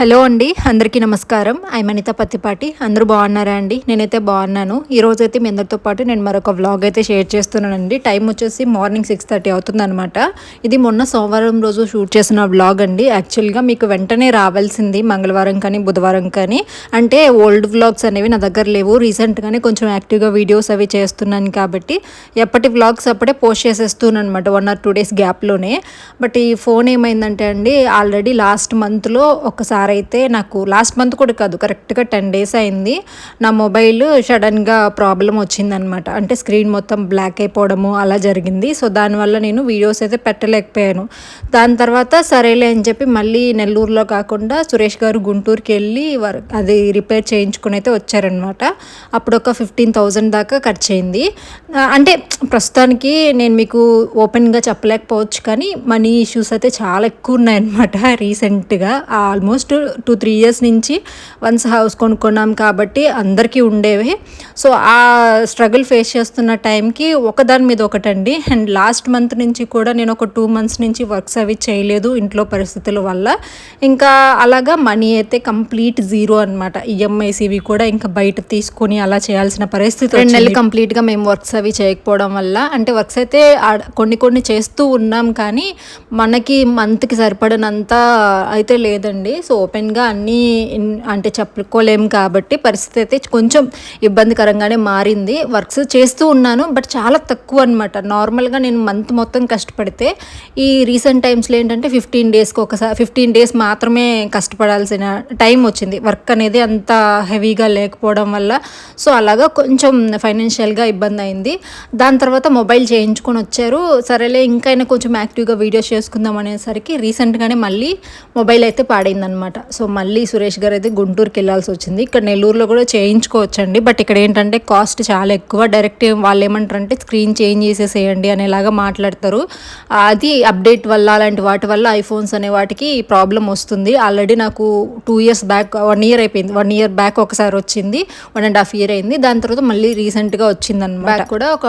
Hello అండి అందరికీ నమస్కారం. ఐ మనిత పత్తిపాటి. అందరూ బాగున్నారా అండి? నేనైతే బాగున్నాను. ఈ అయితే మీ అందరితో పాటు నేను మరొక వ్లాగ్ అయితే షేర్ చేస్తున్నానండి. టైం వచ్చేసి మార్నింగ్ సిక్స్ థర్టీ అవుతుందనమాట ఇది మొన్న సోమవారం రోజు షూట్ చేసిన వ్లాగ్ అండి. యాక్చువల్గా మీకు వెంటనే రావాల్సింది మంగళవారం కానీ బుధవారం కానీ. అంటే ఓల్డ్ వ్లాగ్స్ అనేవి నా దగ్గర లేవు. రీసెంట్గానే కొంచెం యాక్టివ్గా వీడియోస్ అవి చేస్తున్నాను కాబట్టి ఎప్పటి వ్లాగ్స్ అప్పుడే పోస్ట్ చేసేస్తున్నాను అనమాట వన్ ఆర్ టూ డేస్ గ్యాప్లోనే బట్ ఈ ఫోన్ ఏమైందంటే అండి ఆల్రెడీ లాస్ట్ మంత్లో ఒకసారి అయితే నాకు లాస్ట్ మంత్ కూడా కాదు కరెక్ట్గా టెన్ డేస్ అయింది నా మొబైల్ సడన్గా ప్రాబ్లం వచ్చిందనమాట అంటే స్క్రీన్ మొత్తం బ్లాక్ అయిపోవడము అలా జరిగింది. సో దానివల్ల నేను వీడియోస్ అయితే పెట్టలేకపోయాను. దాని తర్వాత సరేలే అని చెప్పి మళ్ళీ నెల్లూరులో కాకుండా సురేష్ గారు గుంటూరుకి వెళ్ళి వర్- అది రిపేర్ చేయించుకుని అయితే వచ్చారనమాట అప్పుడు ఒక ఫిఫ్టీన్ థౌజండ్ దాకా ఖర్చు అయింది అంటే ప్రస్తుతానికి నేను మీకు ఓపెన్గా చెప్పలేకపోవచ్చు కానీ మనీ ఇష్యూస్ అయితే చాలా ఎక్కువ ఉన్నాయన్నమాట రీసెంట్గా ఆల్మోస్ట్ టూ త్రీ ఇయర్స్ నుంచి వన్స్ హౌస్ కొనుక్కున్నాం కాబట్టి అందరికీ ఉండేవి. సో ఆ స్ట్రగుల్ ఫేస్ చేస్తున్న టైంకి ఒకదాని మీద ఒకటండి. అండ్ లాస్ట్ మంత్ నుంచి కూడా నేను ఒక టూ మంత్స్ నుంచి వర్క్స్ అవి చేయలేదు ఇంట్లో పరిస్థితుల వల్ల. ఇంకా అలాగా మనీ అయితే కంప్లీట్ జీరో అనమాట ఈఎంఐస్ ఇవి కూడా ఇంకా బయట తీసుకొని అలా చేయాల్సిన పరిస్థితి రెండు నెలలు కంప్లీట్గా మేము వర్క్స్ అవి చేయకపోవడం వల్ల అంటే వర్క్స్ అయితే కొన్ని కొన్ని చేస్తూ ఉన్నాం కానీ మనకి మంత్కి సరిపడినంత అయితే లేదండి. సో ఓపెన్గా అన్నీ అంటే చెప్పుకోలేము కాబట్టి పరిస్థితి అయితే కొంచెం ఇబ్బందికరంగానే మారింది. వర్క్స్ చేస్తూ ఉన్నాను బట్ చాలా తక్కువ అనమాట నార్మల్గా నేను మంత్ మొత్తం కష్టపడితే ఈ రీసెంట్ టైమ్స్లో ఏంటంటే ఫిఫ్టీన్ డేస్కి ఒకసారి ఫిఫ్టీన్ డేస్ మాత్రమే కష్టపడాల్సిన టైం వచ్చింది. వర్క్ అనేది అంత హెవీగా లేకపోవడం వల్ల. సో అలాగా కొంచెం ఫైనాన్షియల్గా ఇబ్బంది అయింది. దాని తర్వాత మొబైల్ చేయించుకొని వచ్చారు. సరేలే ఇంకైనా కొంచెం యాక్టివ్గా వీడియోస్ చేసుకుందాం అనేసరికి రీసెంట్గానే మళ్ళీ మొబైల్ అయితే పాడైందనమాట సో మళ్ళీ సురేష్ గారు అయితే గుంటూరుకి వెళ్ళాల్సి వచ్చింది. ఇక్కడ నెల్లూరులో కూడా చేయించుకోవచ్చండి. బట్ ఇక్కడ ఏంటంటే కాస్ట్ చాలా ఎక్కువ. డైరెక్ట్ వాళ్ళు ఏమంటారంటే స్క్రీన్ చేంజ్ చేసేసేయండి అనేలాగా మాట్లాడతారు. అది అప్డేట్ వల్ల అలాంటి వాటి వల్ల ఐఫోన్స్ అనే వాటికి ప్రాబ్లం వస్తుంది. ఆల్రెడీ నాకు two years back one year అయిపోయింది. వన్ ఇయర్ బ్యాక్ ఒకసారి వచ్చింది. వన్ అండ్ హాఫ్ ఇయర్ అయింది. దాని తర్వాత మళ్ళీ రీసెంట్గా వచ్చింది అనమాట కూడా ఒక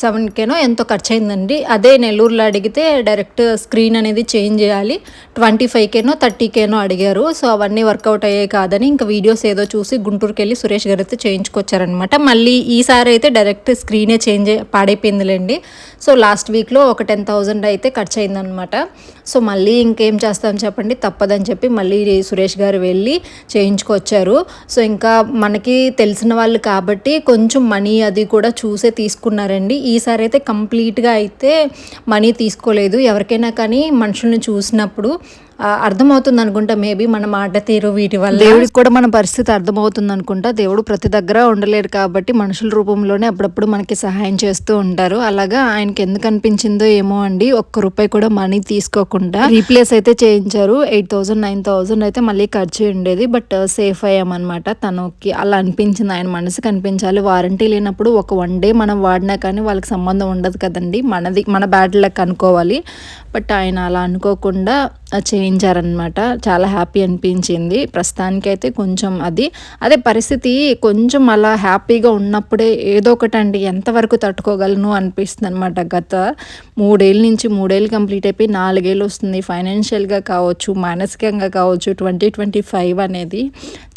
సెవెన్ కేనో ఎంతో ఖర్చు అయిందండి అదే నెల్లూరులో అడిగితే డైరెక్ట్ స్క్రీన్ అనేది చేంజ్ చేయాలి. ట్వంటీ ఫైవ్ కేనో థర్టీ కేనో అడిగారు సో అవన్నీ వర్కౌట్ అయ్యాయి కాదని ఇంకా వీడియోస్ ఏదో చూసి గుంటూరుకి వెళ్ళి సురేష్ గారు అయితే చేయించుకొచ్చారనమాట మళ్ళీ ఈసారి అయితే డైరెక్ట్ స్క్రీనే చేంజ్ పాడైపోయిందిలేండి. సో లాస్ట్ వీక్లో ఒక టెన్ థౌజండ్ అయితే ఖర్చు అయిందనమాట సో మళ్ళీ ఇంకేం చేస్తాం చెప్పండి? తప్పదని చెప్పి మళ్ళీ సురేష్ గారు వెళ్ళి చేయించుకొచ్చారు. సో ఇంకా మనకి తెలిసిన వాళ్ళు కాబట్టి కొంచెం మనీ అది కూడా చూసే తీసుకున్నారండి. ఈసారి అయితే కంప్లీట్గా అయితే మనీ తీసుకోలేదు. ఎవరికైనా కానీ మనుషుల్ని చూసినప్పుడు అర్థమవుతుంది అనుకుంటా మేబీ మన మాట తీరు వీటి వల్ల. దేవుడికి కూడా మన పరిస్థితి అర్థమవుతుంది అనుకుంటా దేవుడు ప్రతి దగ్గర ఉండలేడు కాబట్టి మనుషుల రూపంలోనే అప్పుడప్పుడు మనకి సహాయం చేస్తూ ఉంటారు. అలాగా ఆయనకి ఎందుకు అనిపించిందో ఏమో అండి ఒక్క రూపాయి కూడా మనీ తీసుకోకుండా రీప్లేస్ అయితే చేయించారు. ఎయిట్ థౌసండ్ నైన్ థౌసండ్ అయితే మళ్ళీ ఖర్చు ఉండేది బట్ సేఫ్ అయ్యామన్నమాట. తనకి అలా అనిపించింది ఆయన మనసుకు అనిపించాలి. వారంటీ లేనప్పుడు ఒక వన్ డే మనం వాడినా కానీ వాళ్ళకి సంబంధం ఉండదు కదండి. మనది మన బ్యాడ్ లక్ అనుకోవాలి. బట్ ఆయన అలా అనుకోకుండా చేయించారనమాట చాలా హ్యాపీ అనిపించింది. ప్రస్తుతానికైతే కొంచెం అది అదే పరిస్థితి కొంచెం అలా హ్యాపీగా ఉన్నప్పుడే ఏదో ఒకటి అండి ఎంతవరకు తట్టుకోగలను అనిపిస్తుంది అనమాట గత మూడేళ్ళ నుంచి మూడేళ్ళు కంప్లీట్ అయిపోయి నాలుగేళ్ళు వస్తుంది. ఫైనాన్షియల్గా కావచ్చు మానసికంగా కావచ్చు ట్వంటీ ట్వంటీ ఫైవ్ అనేది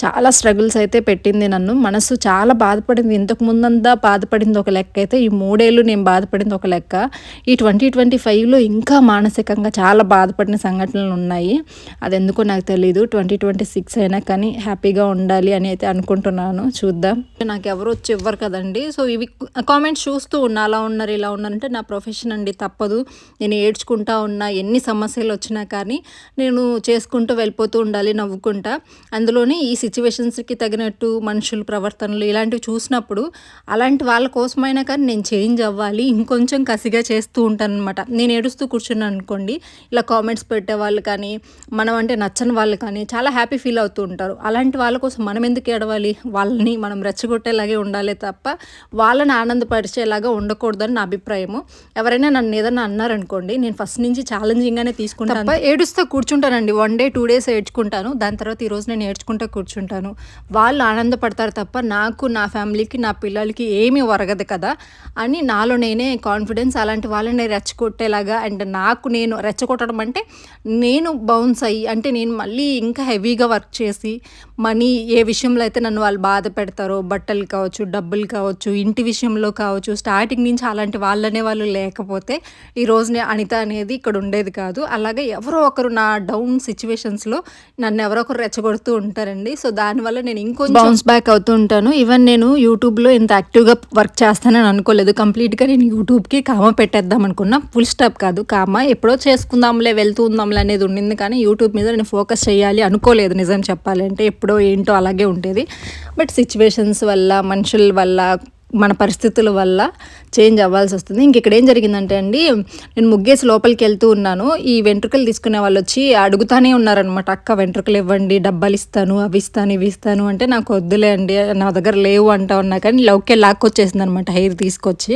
చాలా స్ట్రగుల్స్ అయితే పెట్టింది నన్ను. మనసు చాలా బాధపడింది. ఇంతకు ముందంతా బాధపడింది ఒక లెక్క అయితే ఈ మూడేళ్ళు నేను బాధపడింది ఒక లెక్క. ఈ ట్వంటీ ట్వంటీ ఫైవ్లో ఇంకా మానసికంగా చాలా బాధపడిన సంఘటనలు ఉన్నాయి అది ఎందుకో నాకు తెలియదు ట్వంటీ ట్వంటీ సిక్స్ అయినా కానీ హ్యాపీగా ఉండాలి అని అయితే అనుకుంటున్నాను. చూద్దాం. నాకు ఎవరు వచ్చి ఇవ్వరు కదండి. సో ఇవి కామెంట్స్ చూస్తూ ఉన్నా అలా ఉన్నారు ఇలా ఉన్నారంటే నా ప్రొఫెషన్ అండి తప్పదు. నేను ఏడ్చుకుంటా ఉన్నా ఎన్ని సమస్యలు వచ్చినా కానీ నేను చేసుకుంటూ వెళ్ళిపోతూ ఉండాలి నవ్వుకుంటా. అందులోనే ఈ సిచ్యువేషన్స్కి తగినట్టు మనుషులు ప్రవర్తనలు ఇలాంటివి చూసినప్పుడు అలాంటి వాళ్ళ కోసమైనా కానీ నేను చేంజ్ అవ్వాలి ఇంకొంచెం కసిగా చేస్తూ ఉంటాను అనమాట నేను ఏడుస్తూ కూర్చున్నాను అనుకోండి ఇలా కామెంట్స్ పెట్టే వాళ్ళు కానీ మనం అంటే నచ్చని వాళ్ళు కానీ చాలా హ్యాపీ ఫీల్ అవుతూ ఉంటారు. అలాంటి వాళ్ళ కోసం మనం ఎందుకు ఏడవాలి? వాళ్ళని మనం రెచ్చగొట్టేలాగే ఉండాలి తప్ప వాళ్ళని ఆనందపరిచేలాగా ఉండకూడదని నా అభిప్రాయము. ఎవరైనా నన్ను ఏదైనా అన్నారనుకోండి నేను ఫస్ట్ నుంచి ఛాలెంజింగ్గానే తీసుకుంటాను. తప్ప ఏడుస్తూ కూర్చుంటానండి. వన్ డే టూ డేస్ ఏడ్చుకుంటాను. దాని తర్వాత ఈరోజు నేను ఏడ్చుకుంటూ కూర్చుంటాను. వాళ్ళు ఆనందపడతారు తప్ప నాకు నా ఫ్యామిలీకి నా పిల్లలకి ఏమీ ఒరగదు కదా అని నాలో నేనే కాన్ఫిడెన్స్ అలాంటి వాళ్ళని రెచ్చగొట్టేలాగా అండ్ నాకు నేను రెచ్చగొట్టడం అంటే నేను బౌన్స్ అయ్యి అంటే నేను మళ్ళీ ఇంకా హెవీగా వర్క్ చేసి మనీ ఏ విషయంలో అయితే నన్ను వాళ్ళు బాధ పెడతారో బట్టలు కావచ్చు డబ్బులు కావచ్చు ఇంటి విషయంలో కావచ్చు స్టార్టింగ్ నుంచి అలాంటి వాళ్ళనే వాళ్ళు లేకపోతే ఈ రోజున అనిత అనేది ఇక్కడ ఉండేది కాదు. అలాగే ఎవరో ఒకరు నా డౌన్ సిచ్యువేషన్స్లో నన్ను ఎవరో ఒకరు రెచ్చగొడుతూ ఉంటారండి. సో దానివల్ల నేను ఇంకొంచెం బౌన్స్ బ్యాక్ అవుతూ ఉంటాను. ఈవెన్ నేను యూట్యూబ్లో ఇంత యాక్టివ్గా వర్క్ చేస్తానని అనుకోలేదు. కంప్లీట్గా నేను యూట్యూబ్కి కామ పెట్టేద్దాం అనుకున్నా. ఫుల్ స్టాప్ కాదు. కామ ఎప్పుడో చేసుకుందాంలే వెళ్తూ ఉందాంలే అనేది ఉండింది కానీ యూట్యూబ్ మీద నేను ఫోకస్ చేయాలి అనుకోలేదు నిజం చెప్పాలంటే ఎప్పుడో ఏంటో అలాగే ఉండేది. బట్ సిచ్యువేషన్స్ వల్ల మనుషుల వల్ల మన పరిస్థితుల వల్ల చేంజ్ అవ్వాల్సి వస్తుంది. ఇంక ఇక్కడ ఏం జరిగిందంటే అండి నేను ముగ్గేసి లోపలికి వెళ్తూ ఉన్నాను. ఈ వెంట్రుకలు తీసుకునే వాళ్ళు వచ్చి అడుగుతానే ఉన్నారనమాట అక్క వెంట్రుకలు ఇవ్వండి డబ్బాలు ఇస్తాను అవి ఇస్తాను ఇవి ఇస్తాను. అంటే నాకు వద్దులే అండి నా దగ్గర లేవు అంటా ఉన్నా కానీ లౌకే లాక్కొచ్చేసింది అనమాట హెయిర్ తీసుకొచ్చి.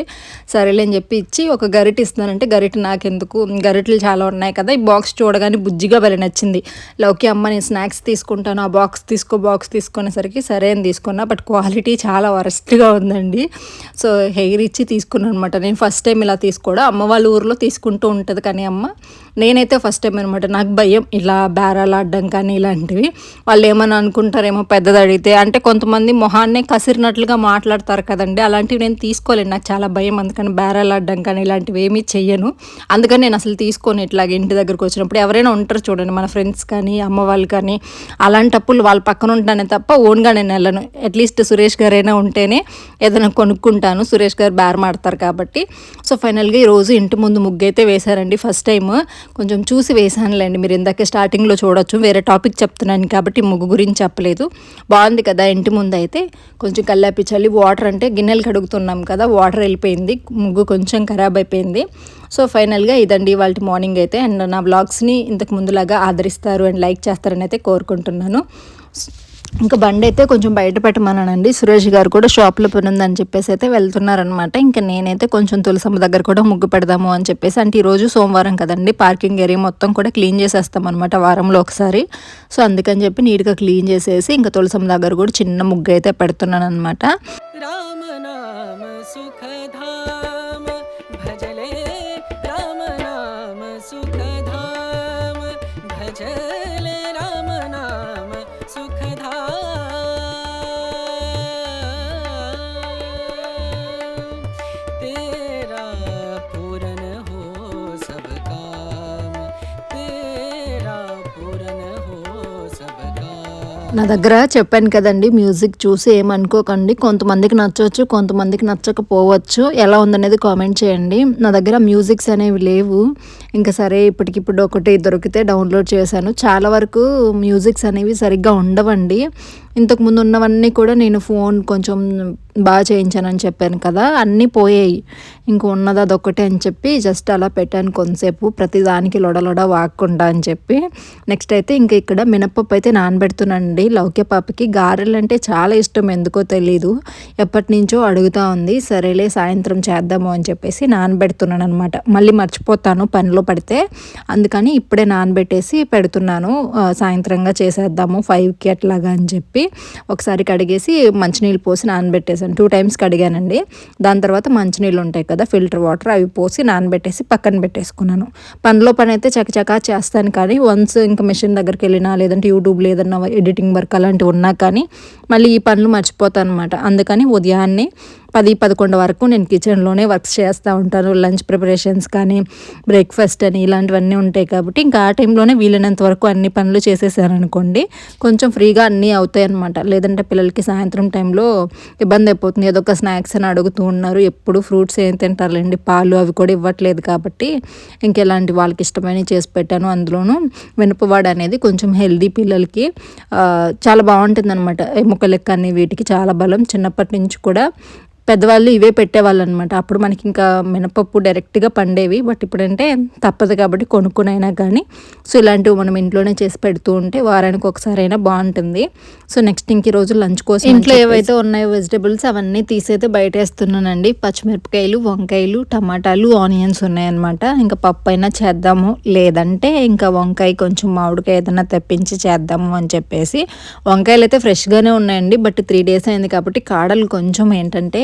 సరేలే అని చెప్పి ఇచ్చి ఒక గరిట ఇస్తానంటే గరిట నాకెందుకు? గరిటలు చాలా ఉన్నాయి కదా ఈ బాక్స్ చూడగానే బుజ్జిగా వెళ్ళి నచ్చింది. లౌకి అమ్మ నేను స్నాక్స్ తీసుకుంటాను ఆ బాక్స్ తీసుకో బాక్స్ తీసుకునేసరికి సరే అని తీసుకున్నా బట్ క్వాలిటీ చాలా వరస్ట్గా ఉందండి. సో హెయిర్ ఇచ్చి తీసుకున్నాను అనమాట నేను ఫస్ట్ టైం ఇలా తీసుకోవడం. అమ్మ వాళ్ళ ఊర్లో తీసుకుంటూ ఉంటుంది కానీ అమ్మ. నేనైతే ఫస్ట్ టైం అనమాట నాకు భయం ఇలా బేరాలు ఆడడం కానీ ఇలాంటివి. వాళ్ళు ఏమని అనుకుంటారేమో పెద్దది అడిగితే. అంటే కొంతమంది మొహాన్నే కసిరినట్లుగా మాట్లాడతారు కదండి. అలాంటివి నేను తీసుకోలేను. నాకు చాలా భయం. అందుకని బేరాలు ఆడడం కానీ ఇలాంటివి ఏమీ చెయ్యను. అందుకని నేను అసలు తీసుకొని ఇట్లాగ ఇంటి దగ్గరకు వచ్చినప్పుడు. ఎవరైనా ఉంటారు చూడండి మన ఫ్రెండ్స్ కానీ అమ్మ వాళ్ళు కానీ. అలాంటప్పుడు వాళ్ళ పక్కన ఉంటానే తప్ప ఓన్గా నేను వెళ్ళను. అట్లీస్ట్ సురేష్ గారైనా ఉంటేనే ఏదైనా కొనుక్కుంటాను. సురేష్ గారు బేర్ మాడతారు కాబట్టి. సో ఫైనల్గా ఈరోజు ఇంటి ముందు ముగ్గు అయితే వేశారండి ఫస్ట్ టైం కొంచెం చూసి వేసానులేండి మీరు ఇందాకే స్టార్టింగ్లో చూడొచ్చు. వేరే టాపిక్ చెప్తున్నాను కాబట్టి ముగ్గు గురించి చెప్పలేదు. బాగుంది కదా ఇంటి ముందు అయితే. కొంచెం కల్లాపి చల్లి వాటర్ అంటే గిన్నెలు కడుగుతున్నాం కదా వాటర్ వెళ్ళిపోయింది. ముగ్గు కొంచెం ఖరాబ్ అయిపోయింది. సో ఫైనల్గా ఇదండి వాళ్ళ మార్నింగ్ అయితే అండ్ నా బ్లాగ్స్ని ఇంతకు ముందులాగా ఆదరిస్తారు అండ్ లైక్ చేస్తారని అయితే కోరుకుంటున్నాను. ఇంకా బండి అయితే కొంచెం బయట పెట్టమన్నానండి. సురేష్ గారు కూడా షాప్లో పని ఉందని చెప్పేసి అయితే వెళ్తున్నారనమాట ఇంకా నేనైతే కొంచెం తులసమ్మ దగ్గర కూడా ముగ్గు పెడదాము అని చెప్పేసి అంటే ఈరోజు సోమవారం కదండి పార్కింగ్ ఏరియా మొత్తం కూడా క్లీన్ చేసేస్తాం అనమాట వారంలో ఒకసారి. సో అందుకని చెప్పి నీట్గా క్లీన్ చేసేసి ఇంకా తులసమ్మ దగ్గర కూడా చిన్న ముగ్గు అయితే పెడుతున్నాను అనమాట నా దగ్గర చెప్పాను కదండి మ్యూజిక్ చూసి ఏమనుకోకండి. కొంతమందికి నచ్చవచ్చు కొంతమందికి నచ్చకపోవచ్చు. ఎలా ఉందనేది కామెంట్ చేయండి. నా దగ్గర మ్యూజిక్స్ అనేవి లేవు. ఇంకా సరే ఇప్పటికిప్పుడు ఒకటి దొరికితే డౌన్లోడ్ చేశాను. చాలా వరకు మ్యూజిక్స్ అనేవి సరిగ్గా ఉండవండి. ఇంతకుముందు ఉన్నవన్నీ కూడా నేను ఫోన్ కొంచెం బాగా చేయించానని చెప్పాను కదా అన్నీ పోయాయి. ఇంక ఉన్నది అదొకటే అని చెప్పి జస్ట్ అలా పెట్టాను కొంతసేపు ప్రతిదానికి లొడలొడ వాక్కుండా అని చెప్పి. నెక్స్ట్ అయితే ఇంక ఇక్కడ మినప్పప్పు అయితే నానబెడుతున్నానండి. లౌక్య పాపకి గారెలు అంటే చాలా ఇష్టం ఎందుకో తెలీదు. ఎప్పటి నుంచో అడుగుతా ఉంది సరేలే సాయంత్రం చేద్దాము అని చెప్పేసి నానబెడుతున్నాను అనమాట మళ్ళీ మర్చిపోతాను పనిలో పడితే. అందుకని ఇప్పుడే నానబెట్టేసి పెడుతున్నాను. సాయంత్రంగా చేసేద్దాము ఫైవ్కి అట్లాగా అని చెప్పి. ఒకసారి కడిగేసి మంచినీళ్ళు పోసి నానబెట్టేసాను టూ టైమ్స్ కడిగానండి. దాని తర్వాత మంచినీళ్ళు ఉంటాయి కదా ఫిల్టర్ వాటర్ అవి పోసి నానబెట్టేసి పక్కన పెట్టేసుకున్నాను. పనిలో పని అయితే చకచకా చేస్తాను కానీ వన్స్ ఇంకా మిషన్ దగ్గరికి వెళ్ళినా లేదంటే యూట్యూబ్లో ఏదన్నా ఎడిటింగ్ వర్క్ అలాంటివి ఉన్నా కానీ మళ్ళీ ఈ పనులు మర్చిపోతాను అనమాట అందుకని ఉదయాన్నే పది పదకొండు వరకు నేను కిచెన్లోనే వర్క్స్ చేస్తూ ఉంటాను. లంచ్ ప్రిపరేషన్స్ కానీ బ్రేక్ఫాస్ట్ అని ఇలాంటివన్నీ ఉంటాయి కాబట్టి ఇంకా ఆ టైంలోనే వీలైనంత వరకు అన్ని పనులు చేసేసాను అనుకోండి కొంచెం ఫ్రీగా అన్నీ అవుతాయి అనమాట లేదంటే పిల్లలకి సాయంత్రం టైంలో ఇబ్బంది అయిపోతుంది. ఏదో ఒక స్నాక్స్ అని అడుగుతూ ఉన్నారు. ఎప్పుడు ఫ్రూట్స్ ఏం తింటారులేండి పాలు అవి కూడా ఇవ్వట్లేదు కాబట్టి ఇంకెలాంటి వాళ్ళకి ఇష్టమైనవి చేసి పెట్టాను. అందులోనూ మినపవాడ అనేది కొంచెం హెల్దీ పిల్లలకి చాలా బాగుంటుంది అనమాట ఎముకలకి కానీ వీటికి చాలా బలం. చిన్నప్పటి నుంచి కూడా పెద్దవాళ్ళు ఇవే పెట్టేవాళ్ళు అనమాట అప్పుడు మనకి ఇంకా మినపప్పు డైరెక్ట్గా పండేవి. బట్ ఇప్పుడంటే తప్పదు కాబట్టి కొనుక్కుని అయినా కానీ సో ఇలాంటివి మనం ఇంట్లోనే చేసి పెడుతూ ఉంటే వారానికి ఒకసారి అయినా బాగుంటుంది సో నెక్స్ట్ ఇంక రోజు లంచ్ కోసం ఇంట్లో ఏవైతే ఉన్నాయో వెజిటబుల్స్ అవన్నీ తీసైతే బయట వేస్తున్నానండి. పచ్చిమిరపకాయలు వంకాయలు టమాటాలు ఆనియన్స్ ఉన్నాయన్నమాట. ఇంకా పప్పు అయినా చేద్దాము. లేదంటే ఇంకా వంకాయ కొంచెం మామిడికాయ ఏదైనా తెప్పించి చేద్దాము అని చెప్పేసి వంకాయలు అయితే ఫ్రెష్గానే ఉన్నాయండి. బట్ త్రీ డేస్ అయింది కాబట్టి కాడలు కొంచెం ఏంటంటే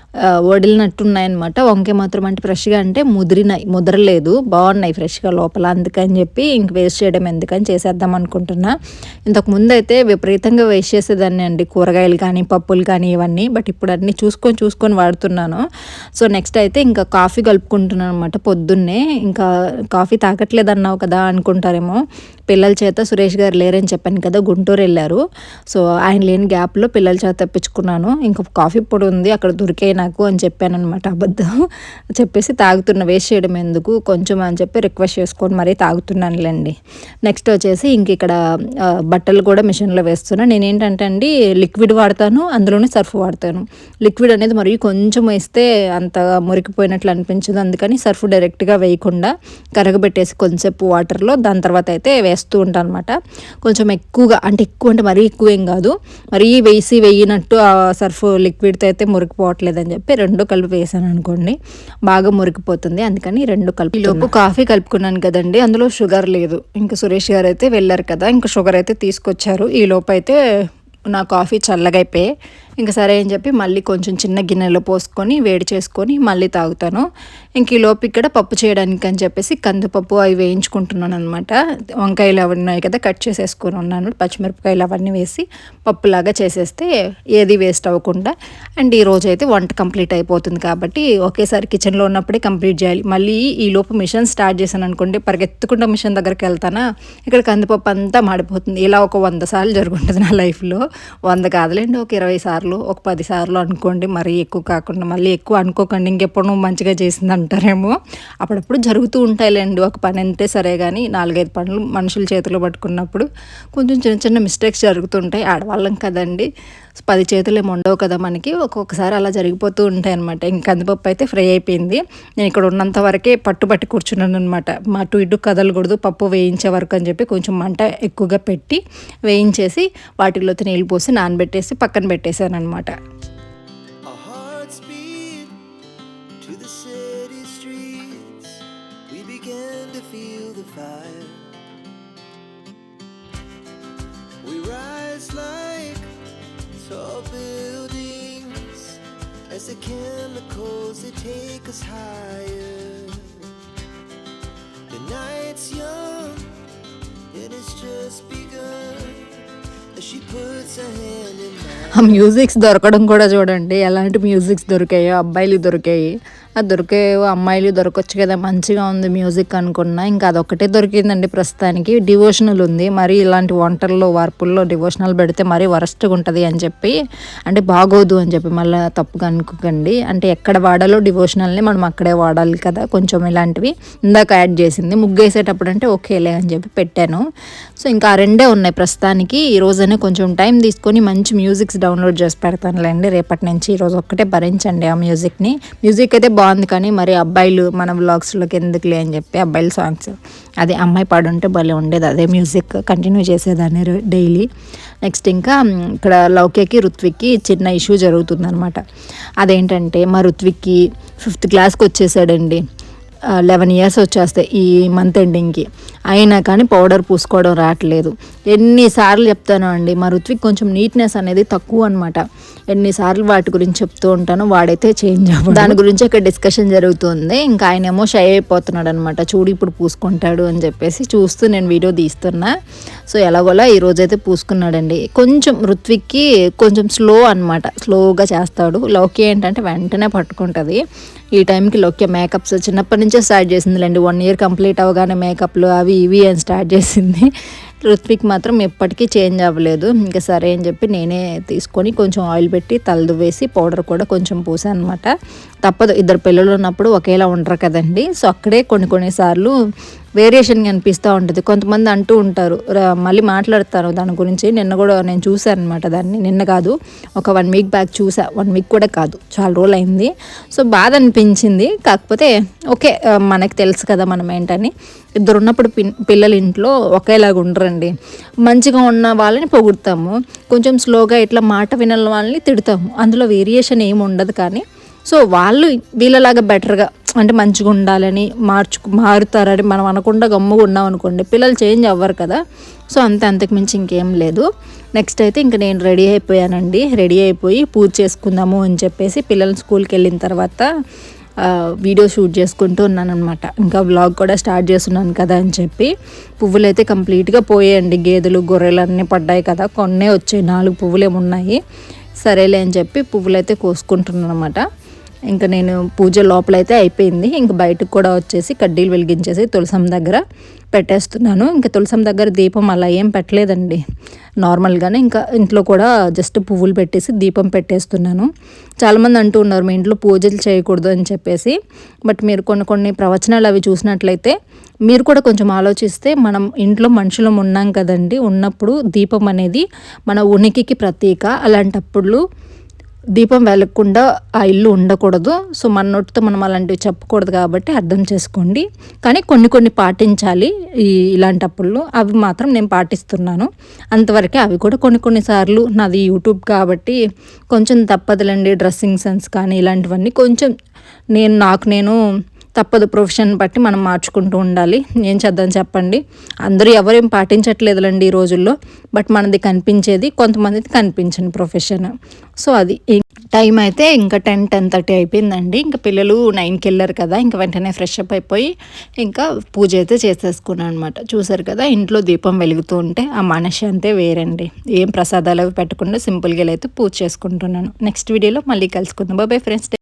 వడిలినట్టున్నాయన్నమాట. వంకాయ మాత్రం అంటే ఫ్రెష్గా అంటే ముదిరినాయి ముదరలేదు. బాగున్నాయి ఫ్రెష్గా లోపల. అందుకని చెప్పి ఇంక వేస్ట్ చేయడం ఎందుకని చేసేద్దాం అనుకుంటున్నా. ఇంతకు ముందు అయితే విపరీతంగా వేస్ట్ చేసేదాన్ని అండి. కూరగాయలు కానీ పప్పులు కానీ ఇవన్నీ. బట్ ఇప్పుడు అన్నీ చూసుకొని చూసుకొని వాడుతున్నాను. సో నెక్స్ట్ అయితే ఇంకా కాఫీ కలుపుకుంటున్నాను అనమాట పొద్దున్నే. ఇంకా కాఫీ తాగట్లేదు అన్నావు కదా అనుకుంటారేమో. పిల్లల చేత సురేష్ గారు లేరని చెప్పాను కదా గుంటూరు వెళ్ళారు. సో ఆయన లేని గ్యాప్లో పిల్లల చేత తెప్పించుకున్నాను. ఇంకా కాఫీ పొడి ఉంది అక్కడ దొరికే నాకు అని చెప్పాను అనమాట అబద్ధం. చెప్పేసి తాగుతున్న వేస్ట్ చేయడం ఎందుకు? కొంచెం అని చెప్పి రిక్వెస్ట్ చేసుకొని మరీ తాగుతున్నానులేండి. నెక్స్ట్ వచ్చేసి ఇంక ఇక్కడ బట్టలు కూడా మిషన్లో వేస్తున్నా. నేను ఏంటంటే అండి లిక్విడ్ వాడతాను అందులోనే సర్ఫ్ వాడతాను. లిక్విడ్ అనేది మరి కొంచెం వేస్తే అంత మురికిపోయినట్లు అనిపించదు. అందుకని సర్ఫ్ డైరెక్ట్గా వేయకుండా కరగబెట్టేసి కొంచెంసేపు వాటర్లో దాని తర్వాత అయితే వేస్తూ ఉంటాను అనమాట కొంచెం ఎక్కువగా అంటే ఎక్కువ అంటే మరీ ఎక్కువ ఏం కాదు. మరీ వేసి వేయినట్టు ఆ సర్ఫ్ లిక్విడ్తో అయితే మురికిపోవట్లేదని చెప్పి రెండు కలిపి వేసాను అనుకోండి బాగా మురికిపోతుంది. అందుకని రెండు కలిపి ఈ లోపు కాఫీ కలుపుకున్నాను కదండి అందులో షుగర్ లేదు. ఇంకా సురేష్ గారు అయితే వెళ్ళారు కదా ఇంకా షుగర్ అయితే తీసుకొచ్చారు. ఈ లోపు అయితే నా కాఫీ చల్లగా అయిపోయి ఇంకా సరే అని చెప్పి మళ్ళీ కొంచెం చిన్న గిన్నెలో పోసుకొని వేడి చేసుకొని మళ్ళీ తాగుతాను. ఇంక ఈ లోపు ఇక్కడ పప్పు చేయడానికి అని చెప్పేసి కందిపప్పు అవి వేయించుకుంటున్నాను అనమాట వంకాయలు అవన్నీ ఉన్నాయి కదా కట్ చేసేసుకొని ఉన్నాను. పచ్చిమిరపకాయలు అవన్నీ వేసి పప్పులాగా చేసేస్తే ఏది వేస్ట్ అవ్వకుండా. అండ్ ఈ రోజు అయితే వంట కంప్లీట్ అయిపోతుంది కాబట్టి ఒకేసారి కిచెన్లో ఉన్నప్పుడే కంప్లీట్ చేయాలి. మళ్ళీ ఈ లోపు మిషన్ స్టార్ట్ చేశాను అనుకోండి పరిగెత్తుకుంటూ మిషన్ దగ్గరికి వెళ్తానా? ఇక్కడ కందిపప్పు అంతా మాడిపోతుంది. ఇలా ఒక వంద సార్లు జరుగుంటుంది నా లైఫ్లో. వంద కాదులేండి ఒక ఇరవై సార్లు ఒక పది సార్లు అనుకోండి మరీ ఎక్కువ కాకుండా మళ్ళీ ఎక్కువ అనుకోకండి ఇంకెప్పుడు నువ్వు మంచిగా చేసింది అంటారేమో అప్పుడప్పుడు జరుగుతూ ఉంటాయిలేండి ఒక పని అంటే సరే కానీ నాలుగైదు పనులు మనుషుల చేతిలో పట్టుకున్నప్పుడు కొంచెం చిన్న చిన్న మిస్టేక్స్ జరుగుతుంటాయి ఆడవాళ్ళం కదండి. పది చేతులు ఏమి ఉండవు కదా మనకి. ఒక్కొక్కసారి అలా జరిగిపోతూ ఉంటాయి అనమాట ఇంక కందిపప్పు అయితే ఫ్రై అయిపోయింది. నేను ఇక్కడ ఉన్నంత వరకే పట్టుబట్టి కూర్చున్నాను అనమాట మా అటు ఇటు కదలకూడదు పప్పు వేయించే వరకు అని చెప్పి కొంచెం మంట ఎక్కువగా పెట్టి వేయించేసి వాటిలో నీళ్ళు పోసి నానబెట్టేసి పక్కన పెట్టేశాను అనమాట chemicals they take us higher. The night's young and it's just begun ఆ మ్యూజిక్స్ దొరకడం కూడా చూడండి ఎలాంటి మ్యూజిక్స్ దొరికాయో అబ్బాయిలు దొరికాయి అది దొరికే అమ్మాయిలు దొరకవచ్చు కదా మంచిగా ఉంది మ్యూజిక్ అనుకున్నా. ఇంకా అదొక్కటే దొరికిందండి ప్రస్తుతానికి. డివోషనల్ ఉంది. మరి ఇలాంటి వంటల్లో వార్పుల్లో డివోషనల్ పెడితే మరీ వరస్ట్గా ఉంటుంది అని చెప్పి అంటే బాగోదు అని చెప్పి మళ్ళీ తప్పుగా అనుకోకండి. అంటే ఎక్కడ వాడాలో డివోషనల్ని మనం అక్కడే వాడాలి కదా కొంచెం ఇలాంటివి. ఇందాక యాడ్ చేసింది ముగ్గేసేటప్పుడు అంటే ఓకేలే అని చెప్పి పెట్టాను. సో ఇంకా ఆ రెండే ఉన్నాయి ప్రస్తుతానికి. ఈ రోజైనా కొంచెం టైం తీసుకొని మంచి మ్యూజిక్స్ డౌన్లోడ్ చేసి పెడతానులేండి. రేపటి నుంచి ఈరోజు ఒక్కటే భరించండి ఆ మ్యూజిక్ని. మ్యూజిక్ అయితే బాగుంది కానీ మరి అబ్బాయిలు మన వ్లాగ్స్లోకి ఎందుకులే అని చెప్పి అబ్బాయిల సాంగ్స్ అదే అమ్మాయి పాడుంటే భలే ఉండేది. అదే మ్యూజిక్ కంటిన్యూ చేసేదాన్ని డైలీ నెక్స్ట్ ఇంకా ఇక్కడ లౌకేకి రుత్విక్కి చిన్న ఇష్యూ జరుగుతుందనమాట అదేంటంటే మా రుత్విక్కి ఫిఫ్త్ క్లాస్కి వచ్చేసాడండి. లెవెన్ ఇయర్స్ వచ్చేస్తాయి ఈ మంత్ ఎండింగ్కి అయినా కానీ పౌడర్ పూసుకోవడం రావట్లేదు. ఎన్నిసార్లు చెప్తాను అండి మా రుత్విక్ కొంచెం నీట్నెస్ అనేది తక్కువ అనమాట ఎన్నిసార్లు వాటి గురించి చెప్తూ ఉంటాను వాడైతే చేంజ్ అవ్వడు. దాని గురించి ఇక్కడ డిస్కషన్ జరుగుతుంది. ఇంకా ఆయన ఏమో షై అయిపోతున్నాడు అనమాట చూడు ఇప్పుడు పూసుకుంటాడు అని చెప్పేసి చూస్తూ నేను వీడియో తీస్తున్నా. సో ఎలాగోలా ఈ రోజైతే పూసుకున్నాడండి. కొంచెం ఋత్విక్కి కొంచెం స్లో అనమాట స్లోగా చేస్తాడు. లౌకి ఏంటంటే వెంటనే పట్టుకుంటుంది. ఈ టైంకి లోకే మేకప్స్ చిన్నప్పటి నుంచే స్టార్ట్ చేసిందిలేండి. వన్ ఇయర్ కంప్లీట్ అవ్వగానే మేకప్లు అవి ఇవి అని స్టార్ట్ చేసింది. రుత్విక్ మాత్రం ఎప్పటికీ చేంజ్ అవ్వలేదు. ఇంకా సరే అని చెప్పి నేనే తీసుకొని కొంచెం ఆయిల్ పెట్టి తలదువేసి పౌడర్ కూడా కొంచెం పూసాను అనమాట తప్పదు. ఇద్దరు పిల్లలు ఉన్నప్పుడు ఒకేలా ఉండరు కదండి. సో అక్కడే కొన్ని కొన్నిసార్లు వేరియేషన్ కనిపిస్తూ ఉంటుంది. కొంతమంది అంటూ ఉంటారు రా- మళ్ళీ మాట్లాడతారు. దాని గురించి నిన్న కూడా నేను చూశాను అనమాట దాన్ని. నిన్న కాదు ఒక వన్ వీక్ బ్యాక్ చూసా వన్ వీక్ కూడా కాదు చాలా రోజులు అయింది సో బాధ అనిపించింది. కాకపోతే ఓకే మనకు తెలుసు కదా మనం ఏంటని. ఇద్దరు ఉన్నప్పుడు పిల్లలు ఇంట్లో ఒకేలాగా ఉండరండి. మంచిగా ఉన్న వాళ్ళని పొగుడతాము. కొంచెం స్లోగా ఇట్లా మాట వినని వాళ్ళని తిడతాము. అందులో వేరియేషన్ ఏమి ఉండదు కానీ సో వాళ్ళు వీళ్ళలాగా బెటర్గా అంటే మంచిగా ఉండాలని మార్చు మారుతారని మనం అనకుండా గమ్ముగా ఉన్నాం అనుకోండి పిల్లలు చేంజ్ అవ్వరు కదా. సో అంతే అంతకు మించి ఇంకేం లేదు. నెక్స్ట్ అయితే ఇంక నేను రెడీ అయిపోయానండి. రెడీ అయిపోయి పూజ చేసుకుందాము అని చెప్పేసి పిల్లలు స్కూల్కి వెళ్ళిన తర్వాత వీడియో షూట్ చేసుకుంటూ ఉన్నాను అనమాట ఇంకా వ్లాగ్ కూడా స్టార్ట్ చేస్తున్నాను కదా అని చెప్పి. పువ్వులు అయితే కంప్లీట్గా పోయాయండి. గేదెలు గొర్రెలు అన్నీ పడ్డాయి కదా. కొన్నే వచ్చాయి. నాలుగు పువ్వులు ఏమి సరేలే అని చెప్పి పువ్వులు అయితే కోసుకుంటున్నాను అనమాట ఇంకా నేను పూజ లోపలైతే అయిపోయింది. ఇంక బయటకు కూడా వచ్చేసి కడ్డీలు వెలిగించేసి తులసం దగ్గర పెట్టేస్తున్నాను. ఇంకా తులసం దగ్గర దీపం అలా ఏం పెట్టలేదండి. నార్మల్గానే ఇంకా ఇంట్లో కూడా జస్ట్ పువ్వులు పెట్టేసి దీపం పెట్టేస్తున్నాను. చాలామంది అంటూ ఉన్నారు మీ ఇంట్లో పూజలు చేయకూడదు అని చెప్పేసి. బట్ మీరు కొన్ని కొన్ని ప్రవచనాలు అవి చూసినట్లయితే మీరు కూడా కొంచెం ఆలోచిస్తే మనం ఇంట్లో మనుషులం ఉన్నాం కదండి. ఉన్నప్పుడు దీపం అనేది మన ఉనికికి ప్రతీక. అలాంటప్పుడు దీపం వెలగకుండా ఆ ఇల్లు ఉండకూడదు. సో మన నోటితో మనం అలాంటివి చెప్పకూడదు కాబట్టి అర్థం చేసుకోండి. కానీ కొన్ని కొన్ని పాటించాలి ఈ ఇలాంటప్పుడు అవి మాత్రం నేను పాటిస్తున్నాను. అంతవరకే అవి కూడా కొన్ని కొన్నిసార్లు నాది యూట్యూబ్ కాబట్టి కొంచెం తప్పదులండి డ్రెస్సింగ్ సెన్స్ కానీ ఇలాంటివన్నీ. కొంచెం నేను నాకు నేను తప్పదు ప్రొఫెషన్ బట్టి మనం మార్చుకుంటూ ఉండాలి. ఏం చేద్దాం చెప్పండి. అందరూ ఎవరేం పాటించట్లేదులండి ఈ రోజుల్లో బట్ మనది కనిపించేది కొంతమందిది కనిపించని ప్రొఫెషన్. సో అది టైం అయితే ఇంకా టెన్ టెన్ థర్టీ అయిపోయిందండి. ఇంకా పిల్లలు నైన్కి వెళ్ళారు కదా ఇంకా వెంటనే ఫ్రెష్ అప్ అయిపోయి ఇంకా పూజ అయితే చేసేసుకున్నాను అనమాట చూసారు కదా ఇంట్లో దీపం వెలుగుతూ ఉంటే ఆ మనషి అంతే వేరండి. ఏం ప్రసాదాలు అవి పెట్టకుండా సింపుల్గా అయితే పూజ చేసుకుంటున్నాను. నెక్స్ట్ వీడియోలో మళ్ళీ కలుసుకుందాం. బాబాయ్ ఫ్రెండ్స్